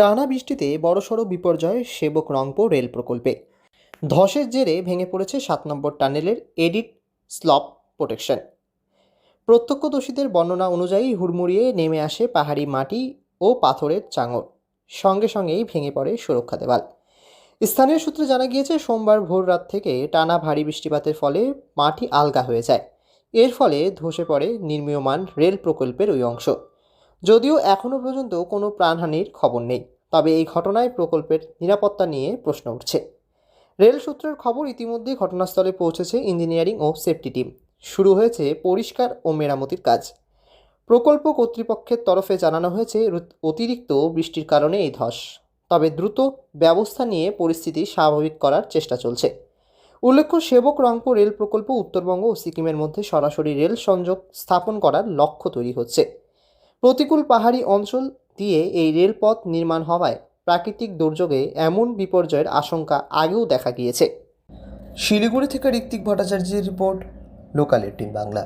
টানা বৃষ্টিতে বড়সড় বিপর্যয় সেবক রংপুর রেল প্রকল্পে। ধসের জেরে ভেঙে পড়েছে সাত নম্বর টানেলের এডিট স্লপ প্রোটেকশন। প্রত্যক্ষদর্শীদের বর্ণনা অনুযায়ী হুড়মুড়িয়ে নেমে আসে পাহাড়ি মাটি ও পাথরের চাঙর। সঙ্গে সঙ্গেই ভেঙে পড়ে সুরক্ষা দেওয়াল। স্থানীয় সূত্রে জানা গিয়েছে, সোমবার ভোর রাত থেকে টানা ভারী বৃষ্টিপাতের ফলে মাটি আলগা হয়ে যায়। এর ফলে ধসে পড়ে নির্মীয়মান রেল প্রকল্পের ওই অংশ। যদিও এখনও পর্যন্ত কোনো প্রাণহানির খবর নেই, তবে এই ঘটনায় প্রকল্পের নিরাপত্তা নিয়ে প্রশ্ন উঠছে। রেল সূত্রের খবর ইতিমধ্যে ঘটনাস্থলে পৌঁছেছে ইঞ্জিনিয়ারিং ও সেফটি টিম। শুরু হয়েছে পরিষ্কার ও মেরামতির কাজ। প্রকল্প কর্তৃপক্ষের তরফে জানানো হয়েছে অতিরিক্ত বৃষ্টির কারণে এই ধস, তবে দ্রুত ব্যবস্থা নিয়ে পরিস্থিতি স্বাভাবিক করার চেষ্টা চলছে। উল্লেখ্য, সেবক রংপুর রেল প্রকল্প উত্তরবঙ্গ ও সিকিমের মধ্যে সরাসরি রেল সংযোগ স্থাপন করার লক্ষ্য তৈরি হচ্ছে। প্রতিকূল পাহাড়ি অঞ্চল দিয়ে এই রেলপথ নির্মাণ হওয়ায় প্রাকৃতিক দুর্যোগে এমন বিপর্যয়ের আশঙ্কা আগেও দেখা গিয়েছে। শিলিগুড়ি থেকে ঋত্বিক ভট্টাচার্যের রিপোর্ট, লোকাল এইটিন বাংলা।